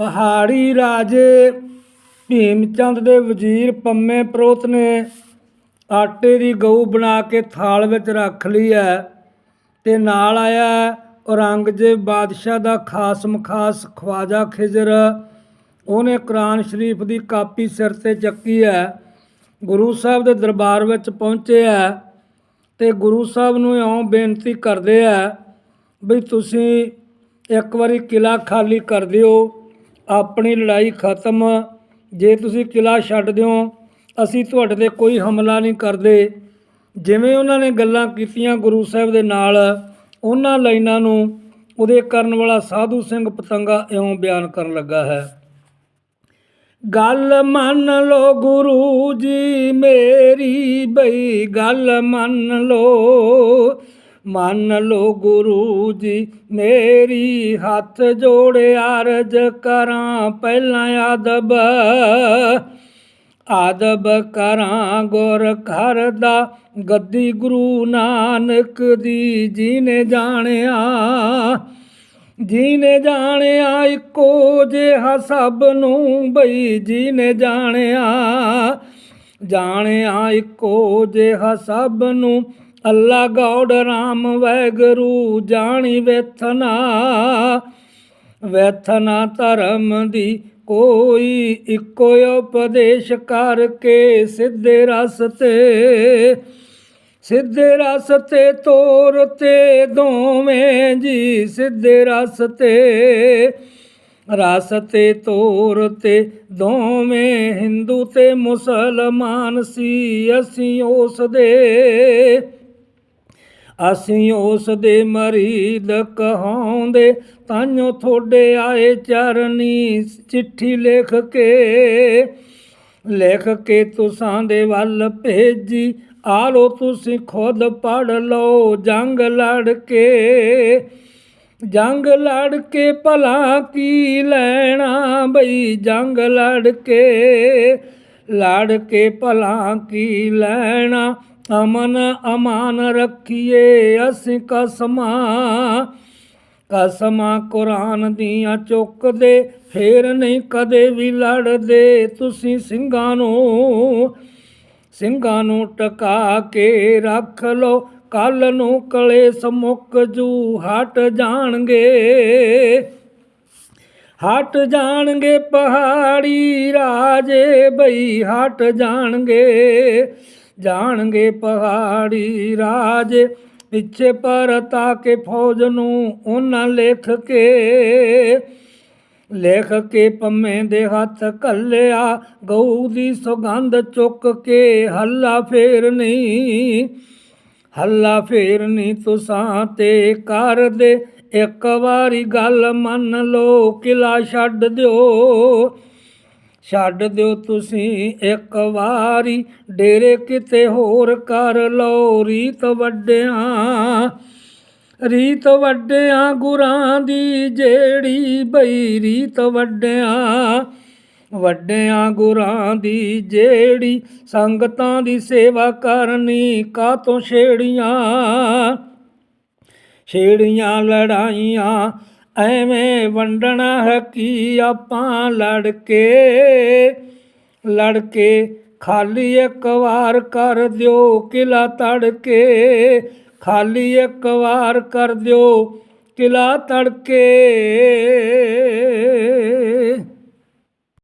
ਪਹਾੜੀ ਰਾਜੇ ਭੀਮਚੰਦ ਦੇ ਵਜ਼ੀਰ ਪੰਮੇ ਪ੍ਰੋਤ ਨੇ ਆਟੇ ਦੀ ਗਊ ਬਣਾ ਕੇ ਥਾਲ ਵਿੱਚ ਰੱਖ ਲਈ ਹੈ ਤੇ ਨਾਲ ਆਇਆ ਔਰੰਗਜ਼ੇਬ ਬਾਦਸ਼ਾਹ ਦਾ ਖਾਸ ਮਖਾਸ ਖਵਾਜਾ ਖਿਜ਼ਰ। ਉਹਨੇ ਕੁਰਾਨ ਸ਼ਰੀਫ ਦੀ ਕਾਪੀ ਸਿਰ ਤੇ ਚੱਕੀ ਹੈ। ਗੁਰੂ ਸਾਹਿਬ ਦੇ ਦਰਬਾਰ ਵਿੱਚ ਪਹੁੰਚੇ ਹੈ ਤੇ ਗੁਰੂ ਸਾਹਿਬ ਨੂੰ ਇਉਂ ਬੇਨਤੀ ਕਰਦੇ ਆ ਵੀ ਤੁਸੀਂ ਇੱਕ ਵਾਰੀ ਕਿਲਾ ਖਾਲੀ ਕਰ ਦਿਓ। ਆਪਣੀ ਲੜਾਈ ਖਤਮ। ਜੇ ਤੁਸੀਂ ਕਿਲਾ ਛੱਡ ਦਿਓ, ਅਸੀਂ ਤੁਹਾਡੇ ਤੇ ਕੋਈ ਹਮਲਾ ਨਹੀਂ ਕਰਦੇ। ਜਿਵੇਂ ਉਹਨਾਂ ਨੇ ਗੱਲਾਂ ਕੀਤੀਆਂ ਗੁਰੂ ਸਾਹਿਬ ਦੇ ਨਾਲ, ਉਹਨਾਂ ਲਾਈਨਾਂ ਨੂੰ ਉਹਦੇ ਕਰਨ ਵਾਲਾ ਸਾਧੂ ਸਿੰਘ ਪਤੰਗਾ ਇਉਂ ਬਿਆਨ ਕਰਨ ਲੱਗਾ ਹੈ। ਗੱਲ ਮੰਨ ਲੋ ਗੁਰੂ ਜੀ ਮੇਰੀ ਬਈ, ਗੱਲ ਮੰਨ ਲੋ ਮੰਨ ਲੋ ਗੁਰੂ ਜੀ, ਮੇਰੀ ਹੱਥ ਜੋੜੇ ਅਰਜ ਕਰਾਂ ਪਹਿਲਾਂ ਆਦਬ ਆਦਬ ਕਰਾਂ ਗੁਰ ਘਰ ਦਾ, ਗੱਦੀ ਗੁਰੂ ਨਾਨਕ ਦੀ, ਜੀਨੇ ਜਾਣਿਆ। ਜੀਨੇ ਜਾਣਿਆ, ਇੱਕੋ ਜਿਹਾ ਸਭ ਨੂੰ ਬਈ ਜੀਨੇ ਜਾਣਿਆ। ਜਾਣਿਆ ਇੱਕੋ ਜਿਹਾ ਸਭ ਨੂੰ ਅੱਲਾ ਗੌੜ ਰਾਮ ਵੈਗਰੂ, ਜਾਣੀ ਵੇਥਨਾ, ਵੈਥਨਾ ਧਰਮ ਦੀ ਕੋਈ ਇੱਕੋ ਉਪਦੇਸ਼ ਕਰਕੇ ਸਿੱਧੇ ਰਸਤੇ ਸਿੱਧੇ ਰਸਤੇ ਤੋਰ ਤੇ ਦੋਵੇਂ ਜੀ, ਸਿੱਧੇ ਰਸਤੇ ਰਸਤੇ ਤੋਰ ਤੇ ਦੋਵੇਂ ਹਿੰਦੂ ਤੇ ਮੁਸਲਮਾਨ ਸੀ, ਅਸੀਂ ਉਸ ਦੇ ਅਸੀਂ ਉਸ ਦੇ ਮਰੀਦ ਕਹਾਉਂਦੇ ਤਾਂਿਓ ਥੋੜੇ ਆਏ ਚਰਨੀ, ਚਿੱਠੀ ਲਿਖ ਕੇ ਲਿਖ ਕੇ ਤੁਸਾਂ ਦੇ ਵੱਲ ਭੇਜੀ। ਆ ਲੋ ਤੁਸੀਂ ਖੁਦ ਪੜ ਲਓ, ਜੰਗ ਲੜ ਕੇ, ਜੰਗ ਲੜ ਕੇ ਭਲਾ ਕੀ ਲੈਣਾ ਬਈ? ਜੰਗ ਲੜ ਕੇ ਲੜ ਕੇ ਭਲਾ ਕੀ ਲੈਣਾ? ਅਮਨ ਅਮਾਨ ਰੱਖੀਏ, ਅਸੀਂ ਕਸਮਾਂ ਕਸਮਾਂ ਕੁਰਾਨ ਦੀਆਂ ਚੁੱਕਦੇ, ਫੇਰ ਨਹੀਂ ਕਦੇ ਵੀ ਲੜਦੇ। ਤੁਸੀਂ ਸਿੰਘਾਂ ਨੂੰ ਸਿੰਘਾਂ ਨੂੰ ਟਕਾ ਕੇ ਰੱਖ ਲਓ। ਕੱਲ ਨੂੰ ਕਲੇਸ਼ ਮੁੱਕ ਜੂ, ਹਟ ਜਾਣਗੇ। ਹਟ ਜਾਣਗੇ ਪਹਾੜੀ ਰਾਜੇ ਬਈ, ਹਟ ਜਾਣਗੇ। ਜਾਣਗੇ ਪਹਾੜੀ ਰਾਜ, ਪਿੱਛੇ ਪਰਤਾ ਕੇ ਫੌਜ ਨੂੰ ਉਹਨਾਂ ਲਿਖ ਕੇ। ਲਿਖ ਕੇ ਪੰਮੇ ਦੇ ਹੱਥ ਕੱਲਿਆ ਗਊ ਦੀ ਸੁਗੰਧ ਚੁੱਕ ਕੇ, ਹੱਲਾ ਫੇਰ ਨਹੀਂ, ਹੱਲਾ ਫੇਰ ਨਹੀਂ ਤੁਸਾਂ ਤੇ ਕਰ ਦੇ ਇੱਕ ਵਾਰੀ ਗੱਲ ਮੰਨ ਲੋ ਕਿਲਾ ਛੱਡ ਦਿਓ। ਛੱਡ ਦਿਓ ਤੁਸੀਂ ਇੱਕ ਵਾਰੀ, ਡੇਰੇ ਕਿਤੇ ਹੋਰ ਕਰ ਲਓ ਰੀਤ ਵੱਡਿਆਂ। ਰੀਤ ਵੱਡਿਆਂ ਗੁਰਾਂ ਦੀ ਜਿਹੜੀ ਬਈ ਰੀਤ ਵੱਡਿਆਂ। ਵੱਡਿਆਂ ਗੁਰਾਂ ਦੀ ਜਿਹੜੀ ਸੰਗਤਾਂ ਦੀ ਸੇਵਾ ਕਰਨੀ ਕਾਤੋਂ ਛੇੜੀਆਂ? ਛੇੜੀਆਂ ਲੜਾਈਆਂ ਐਵੇਂ ਵੰਡਣਾ ਹੈ ਕੀ ਆਪਾਂ ਲੜ ਕੇ ਲੜ ਕੇ ਖਾਲੀ ਇੱਕ ਵਾਰ ਕਰ ਦਿਓ ਕਿਲਾ ਤੜ ਕੇ ਖਾਲੀ ਇੱਕ ਵਾਰ ਕਰ ਦਿਓ ਕਿਲਾ ਤੜਕੇ।